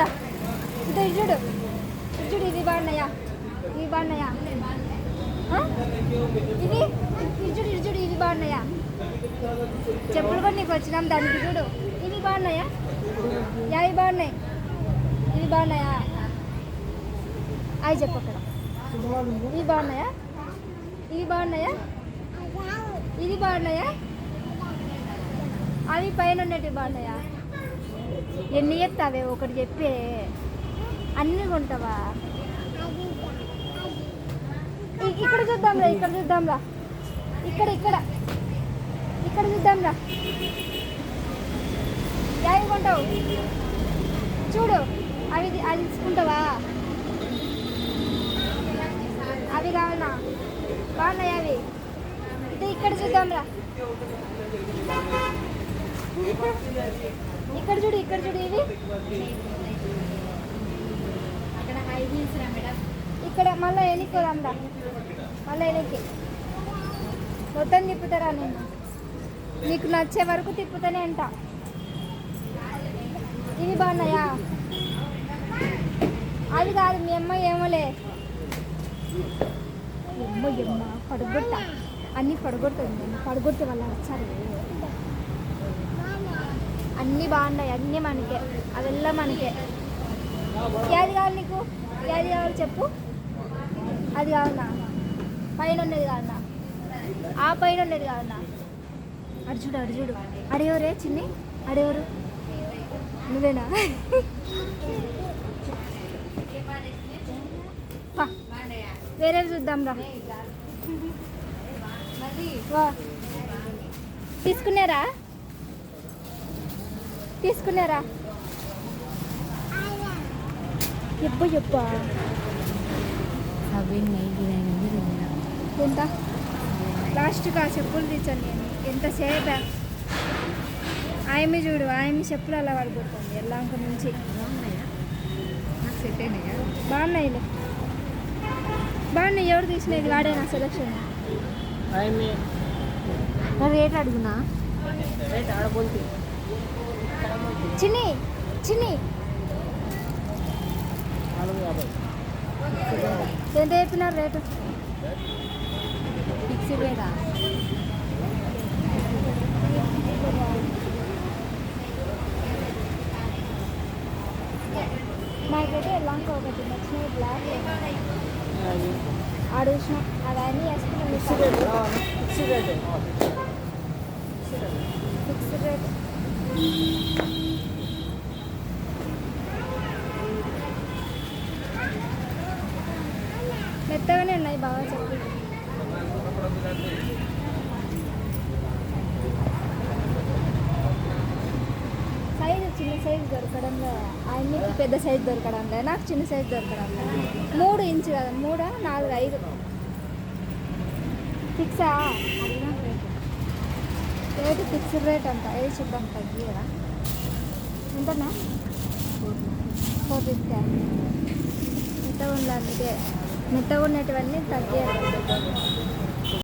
దా ఇదో ఇది ఇజుడు ఇది చూడు ఇది బాగున్నాయా? ఇవి బాగున్నాయా ఇది చూడు ఇది ఇవి బాగున్నాయా? చెప్పులు కూడా నీకు వచ్చినాం దానికి చూడు. ఇవి బాగున్నాయా? యా ఇవి బాగున్నాయి. ఇవి బాగున్నాయా? అవి చెప్పు అక్కడ. ఇవి బాగున్నాయా? ఇవి బాగున్నాయా? ఇది బాగున్నాయా? అవి పైన ఉన్నట్టు బాగున్నాయా? ఎన్ని చెప్తావే? ఒకటి చెప్పే. అన్నీ కొంటావా? ఇక్కడ చూద్దాంరా ఇక్కడ చూద్దాంరా ఇక్కడ ఇక్కడ. ఇక్కడ చూద్దాంరా యావి కొంటావు. చూడు అవి అది తీసుకుంటావా? అవి కావాలనా బాగున్నాయి అవి? ఇది ఇక్కడ చూద్దాంరా ఇక్కడ చూడు ఇక్కడ చూడు ఇవి. అక్కడ హై హీల్స్ రా మేడం. ఇక్కడ మళ్ళీ ఎనికోదాంరా మళ్ళీ ఎనికి మొత్తం తిప్పుతారా నేను? నీకు నచ్చే వరకు తిప్పుతానే అంట. ఇవి బాగున్నాయా? అది కాదు మీ అమ్మ ఏమోలే. అమ్మ ఎమ్మ పడగొట్ట అన్నీ పడగొడుతుంది పడగొట్టే వాళ్ళు వచ్చారు అన్నీ బాగున్నాయి అన్నీ మనకే అవెల్లా మనకే. ఏది కావాలి నీకు? ఏది కావాలి చెప్పు. అది కావాలన్నా పైన ఉన్నది కావాలన్నా ఆ పైన ఉన్నది కావాలన్నా అడు చూడు. అడేవరే చిన్ని? అడేవరు? నువ్వేనా? పా, వేరేవి చూద్దాం రా. తీసుకున్నారా? తీసుకున్నారా? ఎప్పు చెప్పా ఎంత? లాస్ట్గా చెప్పులు తెచ్చాను నేను. ఎంతసేపు ఆయమ్మ చూడు ఆయమ్మ చెప్పులు అలా పడిపోతుంది ఎల్లాంక నుంచి. బాగున్నాయా? బాగున్నాయి ఎవరు తీసినది వాడే నా సెలక్షన్ రేట్ అడుగునా చిన్ని చిన్ని. ఎంత చెప్పినారు రేటు? ఫిక్స్డ్ రేటా నాకైతే ఎల్లాంక ఒకటి నచ్చినవి బ్లాక్ అడుగుసిన అవన్నీ వేసుకున్నాం ఫిక్స్డ్ రేట్ మెత్తగానే ఉన్నాయి బాగా చెప్పి. సైజు చిన్న సైజు దొరకడంలో ఆయనకి పెద్ద సైజు దొరకడంలే నాకు చిన్న సైజు దొరకడంలే. మూడు ఇంచు కదా మూడా నాలుగు ఐదు? ఫిక్సా? రేటు. ఫిక్స్డ్ రేట్ అంట. ఏది చూద్దాం తగ్గియరా ఎంతనా ఫోర్ ఫిఫ్టీ. ఎంత ఉండాలి మెత్తగా ఉన్నటువన్నీ తగ్గియాలి